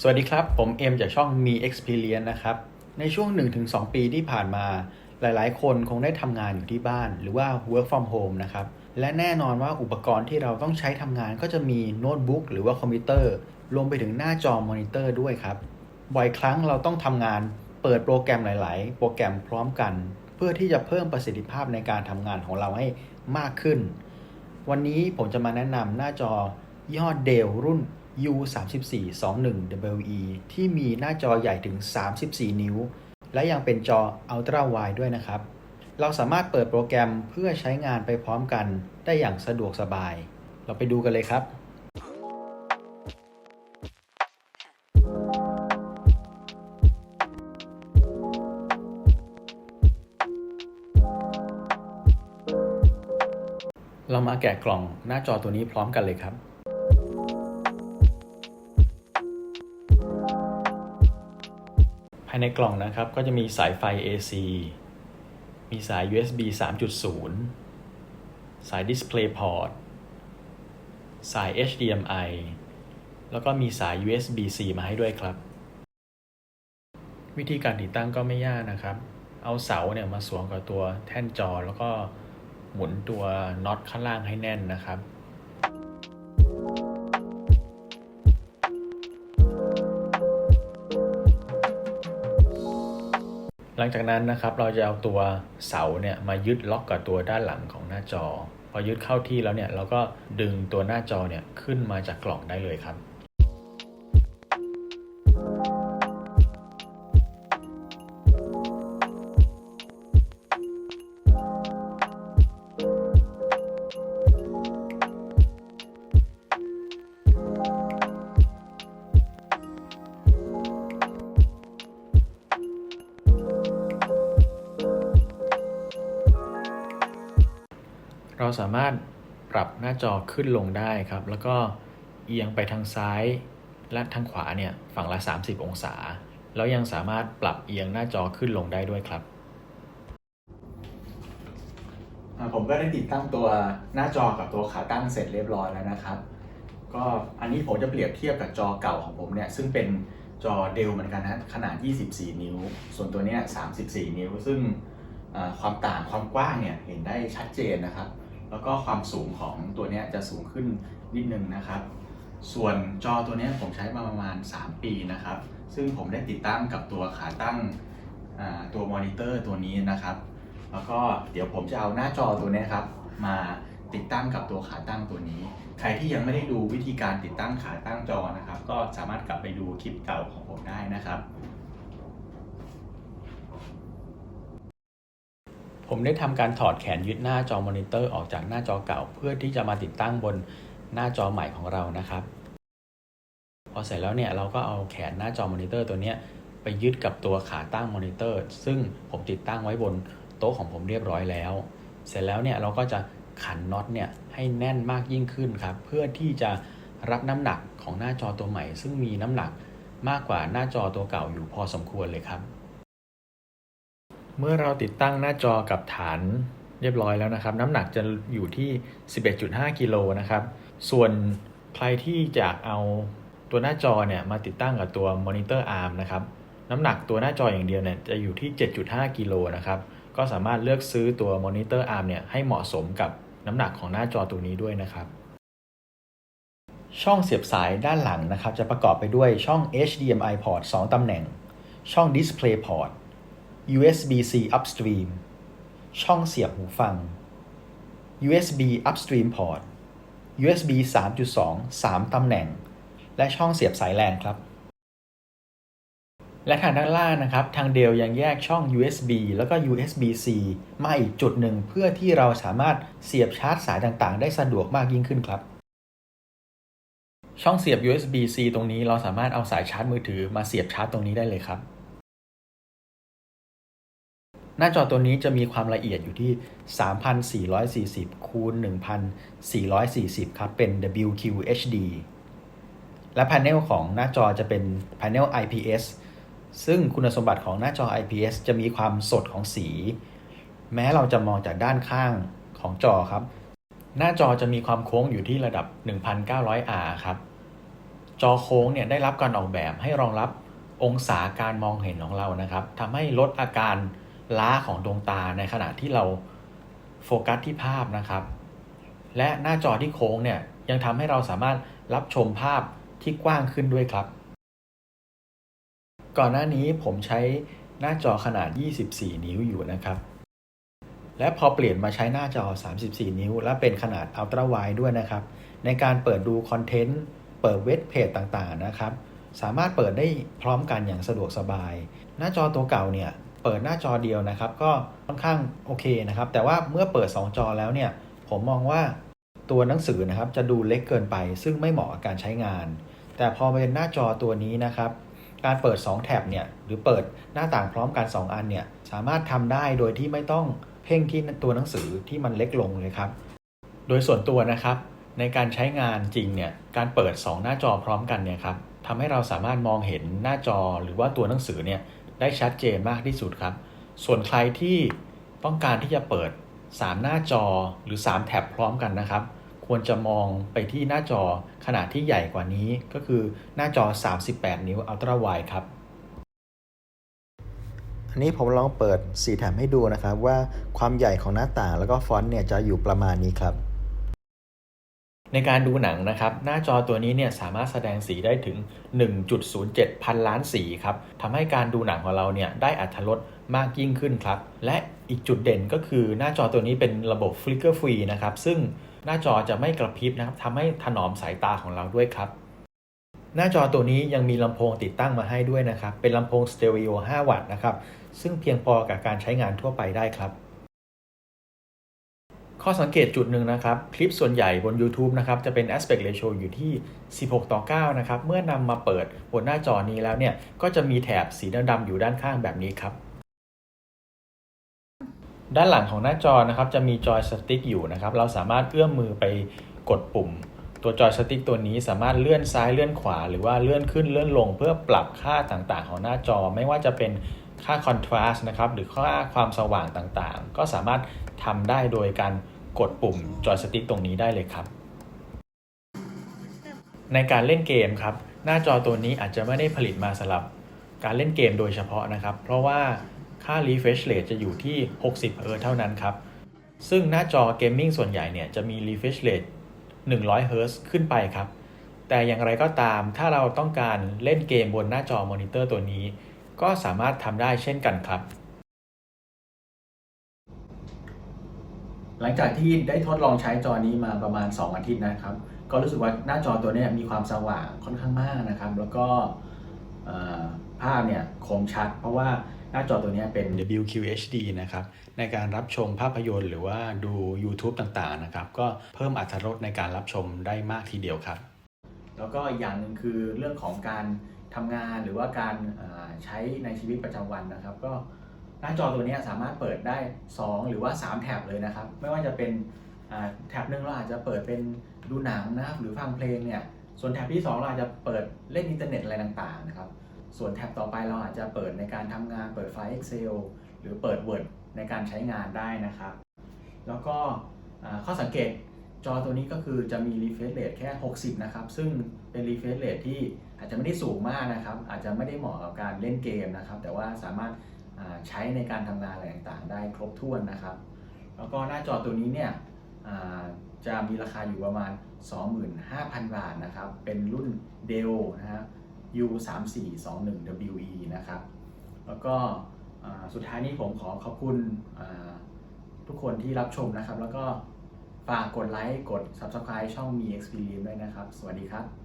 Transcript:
สวัสดีครับ ผมเอ็มจากช่องมี Experience นะครับ ในช่วง 1-2 ปีที่ผ่านมา หลายๆ คนคงได้ทำงานอยู่ที่บ้าน หรือว่า work from home นะครับ และแน่นอนว่าอุปกรณ์ที่เราต้องใช้ทำงานก็จะมีโน้ตบุ๊กหรือว่าคอมพิวเตอร์ รวมไปถึงหน้าจอมอนิเตอร์ด้วยครับ บ่อยครั้งเราต้องทำงานเปิดโปรแกรมหลาย ๆ โปรแกรมพร้อมกัน เพื่อที่จะเพิ่มประสิทธิภาพในการทำงานของเราให้มากขึ้น วันนี้ผมจะมาแนะนำหน้าจอยอดเดลรุ่น U 3 4 2 1 WE ที่มีหน้าจอใหญ่ถึง 34 นิ้ว และยังเป็นจอ Ultra Wide ด้วยนะครับ เราสามารถเปิดโปรแกรมเพื่อใช้งานไปพร้อมกันได้อย่างสะดวกสบาย เราไปดูกันเลยครับเรามาแกะกล่องหน้าจอตัวนี้พร้อมกันเลยครับายในกล่องนะครับก็จะมีสายไฟ AC มีสาย USB 3.0 สาย Display Port สาย HDMI แล้วก็มีสาย USB-C มาให้ด้วยครับ วิธีการติดตั้งก็ไม่ยากนะครับ เอาเสาเนี่ยมาสวมกับตัวแท่นจอแล้วก็หมุนตัวน็อตข้างล่างให้แน่นนะครับ หลังจากนั้นนะครับเราจะเอาตัวเสาเนี่ยมายึดล็อกกับตัวด้านหลังของหน้าจอ พอยึดเข้าที่แล้วเนี่ยเราก็ดึงตัวหน้าจอเนี่ยขึ้นมาจากกล่องได้เลยครับ เราสามารถปรับหน้าจอขึ้นลงได้ครับ แล้วก็เอียงไปทางซ้ายและทางขวาเนี่ยฝั่งละ 30 องศา แล้วยังสามารถปรับเอียงหน้าจอขึ้นลงได้ด้วยครับ ผมก็ได้ติดตั้งตัวหน้าจอกับตัวขาตั้งเสร็จเรียบร้อยแล้วนะครับ ก็อันนี้ผมจะเปรียบเทียบกับจอเก่าของผมเนี่ยซึ่งเป็นจอเดลเหมือนกันนะขนาด 24 นิ้ว ส่วนตัวเนี้ย34 นิ้ว ซึ่งความต่างความกว้างเนี่ยเห็นได้ชัดเจนนะครับ แล้วก็ความสูงของตัวนี้จะสูงขึ้นนิดนึงนะครับ ส่วนจอตัวนี้ผมใช้มาประมาณ 3 ปีนะครับ ซึ่งผมได้ติดตั้งกับตัวขาตั้งตัวมอนิเตอร์ตัวนี้นะครับ แล้วก็เดี๋ยวผมจะเอาหน้าจอตัวนี้ครับมาติดตั้งกับตัวขาตั้งตัวนี้ ใครที่ยังไม่ได้ดูวิธีการติดตั้งขาตั้งจอนะครับ ก็สามารถกลับไปดูคลิปเก่าของผมได้นะครับ ผมได้ทำการถอดแขนยึดหน้าจอมอนิเตอร์ออกจากหน้าจอเก่า เพื่อที่จะมาติดตั้งบนหน้าจอใหม่ของเรานะครับ พอเสร็จแล้วเนี่ยเราก็เอาแขนหน้าจอมอนิเตอร์ตัวเนี้ยไปยึดกับตัวขาตั้งมอนิเตอร์ ซึ่งผมติดตั้งไว้บนโต๊ะของผมเรียบร้อยแล้ว เสร็จแล้วเนี่ยเราก็จะขันน็อตเนี่ยให้แน่นมากยิ่งขึ้นครับเพื่อที่จะรับน้ำหนักของหน้าจอตัวใหม่ ซึ่งมีน้ำหนักมากกว่าหน้าจอตัวเก่าอยู่พอสมควรเลยครับ เมื่อเราติดตั้งหน้าจอกับฐานเรียบร้อยแล้วนะครับ น้ำหนักจะอยู่ที่ 11.5 กิโลนะครับ ส่วนใครที่อยากเอาตัวหน้าจอเนี่ยมาติดตั้งกับตัวมอนิเตอร์อาร์มนะครับ น้ำหนักตัวหน้าจออย่างเดียวเนี่ยจะอยู่ที่ 7.5 กิโลนะครับ ก็สามารถเลือกซื้อตัวมอนิเตอร์อาร์มเนี่ยให้เหมาะสมกับน้ำหนักของหน้าจอตัวนี้ด้วยนะครับ ช่องเสียบสายด้านหลังนะครับ จะประกอบไปด้วยช่อง HDMI port 2ตำแหน่ง ช่อง Display port USB-C upstream ช่องเสียบหูฟัง USB upstream port USB 3.2 3 ตำแหน่ง และช่องเสียบสายแลนครับ และทางด้านล่างนะครับ ทางเดลยังแยกช่อง USB แล้วก็ USB-C มาอีกจุดหนึ่งเพื่อที่เราสามารถเสียบชาร์จสายต่างๆ ได้สะดวกมากยิ่งขึ้นครับ ช่องเสียบ USB-C ตรงนี้เราสามารถเอาสายชาร์จมือถือมาเสียบชาร์จตรงนี้ได้เลยครับ หน้าจอตัวนี้จะมีความละเอียดอยู่ที่ 3,440 คูณ 1,440 ครับ เป็น WQHD และแผนเนลของหน้าจอจะเป็นแผนเนล IPS ซึ่งคุณสมบัติของหน้าจอ IPS จะมีความสดของสี แม้เราจะมองจากด้านข้างของจอครับ หน้าจอจะมีความโค้งอยู่ที่ระดับ 1,900R ครับ จอโค้งเนี่ยได้รับการออกแบบให้รองรับองศาการมองเห็นของเรานะครับทำให้ลดอาการ ล้าของดวงตาในขณะที่เราโฟกัสที่ภาพนะครับ และหน้าจอที่โค้งเนี่ยยังทำให้เราสามารถรับชมภาพที่กว้างขึ้นด้วยครับ ก่อนหน้านี้ผมใช้หน้าจอขนาด 24 นิ้วอยู่นะครับ และพอเปลี่ยนมาใช้หน้าจอ 34 นิ้ว และเป็นขนาดอัลตร้าไวด้วยนะครับ ในการเปิดดูคอนเทนต์ เปิดเว็บเพจต่างๆนะครับ สามารถเปิดได้พร้อมกันอย่างสะดวกสบาย หน้าจอตัวเก่าเนี่ย เปิดหน้าจอเดียวนะครับ ก็ค่อนข้างโอเคนะครับ แต่ว่าเมื่อเปิด 2 จอแล้วเนี่ย ผมมองว่าตัวหนังสือนะครับจะดูเล็กเกินไป ซึ่งไม่เหมาะกับการใช้งาน แต่พอเป็นหน้าจอตัวนี้นะครับ การเปิด 2 แท็บเนี่ย หรือเปิดหน้าต่างพร้อมกัน 2 อันเนี่ย สามารถทำได้โดยที่ไม่ต้องเพ่งที่ตัวหนังสือที่มันเล็กลงเลยครับ โดยส่วนตัวนะครับในการใช้งานจริงเนี่ย การเปิด 2 หน้าจอพร้อมกันเนี่ยครับทำให้เราสามารถมองเห็นหน้าจอหรือว่าตัวหนังสือเนี่ย ได้ชัดเจนมากที่สุดครับ ส่วนใครที่ต้องการที่จะเปิด 3 หน้าจอหรือ 3 แท็บพร้อมกันนะครับ ควรจะมองไปที่หน้าจอขนาดที่ใหญ่กว่านี้ก็คือหน้าจอ 38 นิ้ว Ultra Wide ครับ อันนี้ผมลองเปิดสีแถมให้ดูนะครับ ว่าความใหญ่ของหน้าต่างแล้วก็ฟอนต์เนี่ยจะอยู่ประมาณนี้ครับ ในการดูหนังนะครับ หน้าจอตัวนี้เนี่ยสามารถแสดงสีได้ถึง 1.07 พันล้านสีครับทำให้การดูหนังของเราเนี่ยได้อัตรสมากยิ่งขึ้นครับ และอีกจุดเด่นก็คือหน้าจอตัวนี้เป็นระบบ Flicker Free นะครับ ซึ่งหน้าจอจะไม่กระพริบนะครับทำให้ถนอมสายตาของเราด้วยครับ หน้าจอตัวนี้ยังมีลำโพงติดตั้งมาให้ด้วยนะครับ เป็นลำโพงสเตอริโอ 5 วัตต์นะครับ ซึ่งเพียงพอกับการใช้งานทั่วไปได้ครับ ข้อสังเกตจุดหนึ่งนะครับ คลิปส่วนใหญ่บน YouTube นะครับ จะเป็น aspect ratio อยู่ที่ 16 ต่อ 9 นะครับ เมื่อนำมาเปิดบนหน้าจอนี้แล้วเนี่ย ก็จะมีแถบสีดำๆอยู่ด้านข้างแบบนี้ครับ ด้านหลังของหน้าจอนะครับ จะมีจอยสติ๊กอยู่นะครับ เราสามารถเอื้อมมือไปกดปุ่ม ตัวจอยสติ๊กตัวนี้สามารถเลื่อนซ้ายเลื่อนขวา หรือว่าเลื่อนขึ้นเลื่อนลง เพื่อปรับค่าต่างๆ ของหน้าจอไม่ว่าจะเป็นค่าคอนทราสต์นะครับ หรือค่าความสว่างต่างๆ ก็สามารถทำได้โดยการ กดปุ่มจอยสติ๊กตรงนี้ได้เลยครับ ในการเล่นเกมครับ หน้าจอตัวนี้อาจจะไม่ได้ผลิตมาสำหรับการเล่นเกมโดยเฉพาะนะครับ เพราะว่าค่า refresh rate จะอยู่ที่ 60 เฮิร์ตเท่านั้นครับ ซึ่งหน้าจอเกมมิ่งส่วนใหญ่เนี่ยจะมี refresh rate 100 เฮิร์ตขึ้นไปครับ แต่อย่างไรก็ตามถ้าเราต้องการเล่นเกมบนหน้าจอมอนิเตอร์ตัวนี้ ก็สามารถทำได้เช่นกันครับ หลังจากที่ได้ทดลองใช้จอนี้มาประมาณ 2 อาทิตย์นะครับ ก็รู้สึกว่าหน้าจอตัวเนี้มีความสว่างค่อนข้างมากนะครับ แล้วก็เอ่อภาพเนี่ยคมชัด เพราะว่าหน้าจอตัวเนี้เป็น WQHD นะครับ ในการรับชมภาพยนตร์หรือว่าดู YouTube ต่างๆนะครับ ก็เพิ่มอรรถรสในการรับชมได้มากทีเดียวครับ แล้วก็อีกอย่างหนึ่งคือเรื่องของการทำงานหรือว่าการเอ่อใช้ในชีวิตประจำวันนะครับ ก็ห น้าจอตัวนี้สามารถเปิดได้ 2 หรือว่า 3 แท็บเลยนะครับ ไม่ว่าจะเป็นแท็บหนึ่งเราอาจจะเปิดเป็นดูหนังนะครับ หรือฟังเพลงเนี่ย ส่วนแท็บที่ 2 เราอาจจะเปิดเล่นอินเทอร์เน็ตอะไรต่างๆนะครับ ส่วนแท็บต่อไปเราอาจจะเปิดในการทำงานเปิดไฟล์ Excel หรือเปิด Word ในการใช้งานได้นะครับ แล้วก็ข้อสังเกตจอตัวนี้ก็คือจะมี refresh rate แค่ 60 นะครับ ซึ่งเป็น refresh rate ที่อาจจะไม่ได้สูงมากนะครับ อาจจะไม่ได้เหมาะกับการเล่นเกมนะครับ แต่ว่าสามารถ ใช้ในการทำงานอะไรต่างๆ ได้ครบถ้วนนะครับ แล้วก็หน้าจอตัวนี้เนี่ยจะมีราคาอยู่ประมาณ 25,000 บาทนะครับ เป็นรุ่น Dell นะฮะ U3421WE นะครับ แล้วก็สุดท้ายนี้ผมขอขอบคุณทุกคนที่รับชมนะครับ แล้วก็ฝากกดไลค์ กด Subscribe ช่องมี Experience ด้วยนะครับ สวัสดีครับ